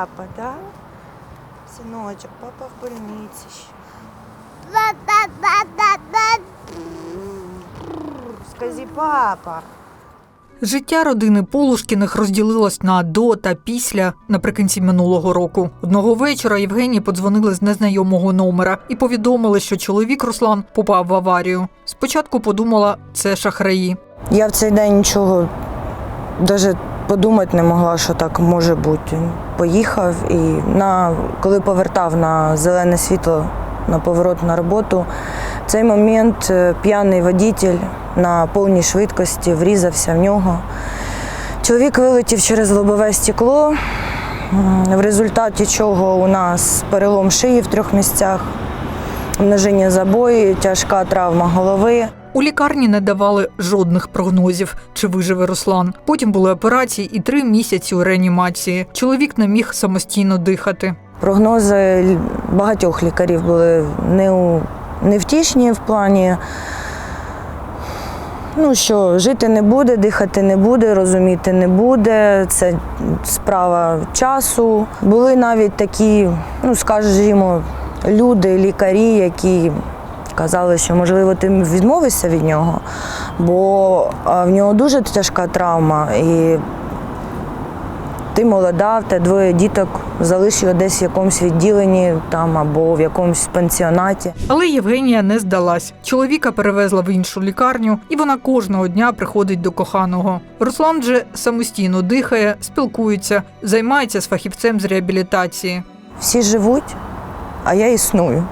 папа, да? Синочок, папа в больнице ще. Скажи, папа. Життя родини Полушкіних розділилось на до та після наприкінці минулого року. Одного вечора Євгенії подзвонили з незнайомого номера і повідомили, що чоловік Руслан попав в аварію. Спочатку подумала, це шахраї. Я в цей день нічого навіть подумати не могла, що так може бути. Поїхав і на, коли повертав на зелене світло на поворот на роботу, в цей момент е, п'яний водитель на повній швидкості врізався в нього. Чоловік вилетів через лобове стекло, в результаті чого у нас перелом шиї в трьох місцях, множення забої, тяжка травма голови. У лікарні не давали жодних прогнозів, чи виживе Руслан. Потім були операції і три місяці у реанімації. Чоловік не міг самостійно дихати. Прогнози багатьох лікарів були невтішні в плані, ну, що жити не буде, дихати не буде, розуміти не буде. Це справа часу. Були навіть такі, ну скажімо, люди, лікарі, які казали, що можливо ти відмовишся від нього, бо в нього дуже тяжка травма. І ти молода, в тебе двоє діток, залиш його десь в якомусь відділенні там або в якомусь пансіонаті. Але Євгенія не здалась. Чоловіка перевезла в іншу лікарню, і вона кожного дня приходить до коханого. Руслан же самостійно дихає, спілкується, займається з фахівцем з реабілітації. Всі живуть, а я існую.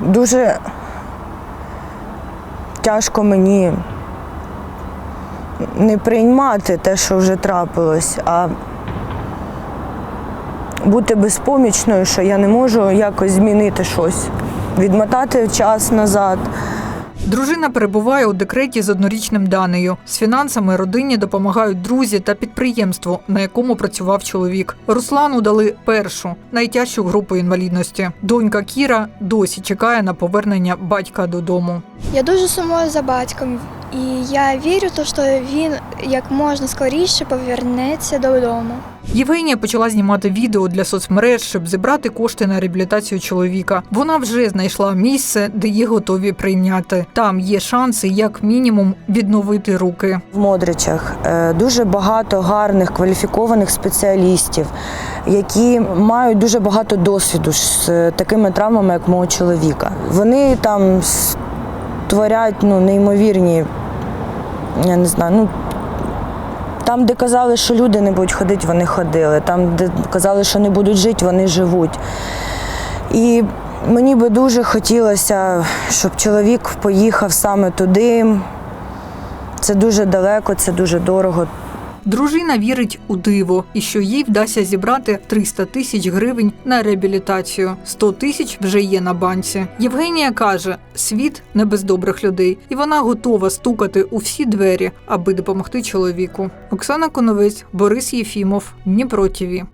Дуже тяжко мені не приймати те, що вже трапилось, а бути безпомічною, що я не можу якось змінити щось, відмотати час назад. Дружина перебуває у декреті з однорічним Данею. З фінансами родині допомагають друзі та підприємство, на якому працював чоловік. Руслану дали першу найтяжчу групу інвалідності. Донька Кіра досі чекає на повернення батька додому. Я дуже сумую за батьком, і я вірю, то, що він як можна скоріше повернеться додому. Євгенія почала знімати відео для соцмереж, щоб зібрати кошти на реабілітацію чоловіка. Вона вже знайшла місце, де їх готові прийняти. Там є шанси, як мінімум, відновити руки. В Модричах е, дуже багато гарних кваліфікованих спеціалістів, які мають дуже багато досвіду з е, такими травмами, як мого чоловіка. Вони там створять ну, неймовірні, я не знаю, ну. Там, де казали, що люди не будуть ходити, вони ходили. Там, де казали, що не будуть жити, вони живуть. І мені би дуже хотілося, щоб чоловік поїхав саме туди, це дуже далеко, це дуже дорого. Дружина вірить у диво і що їй вдасться зібрати 300 тисяч гривень на реабілітацію. 100 тисяч вже є на банці. Євгенія каже: світ не без добрих людей, і вона готова стукати у всі двері, аби допомогти чоловіку. Оксана Коновець, Борис Єфімов, Дніпро ТІВІ.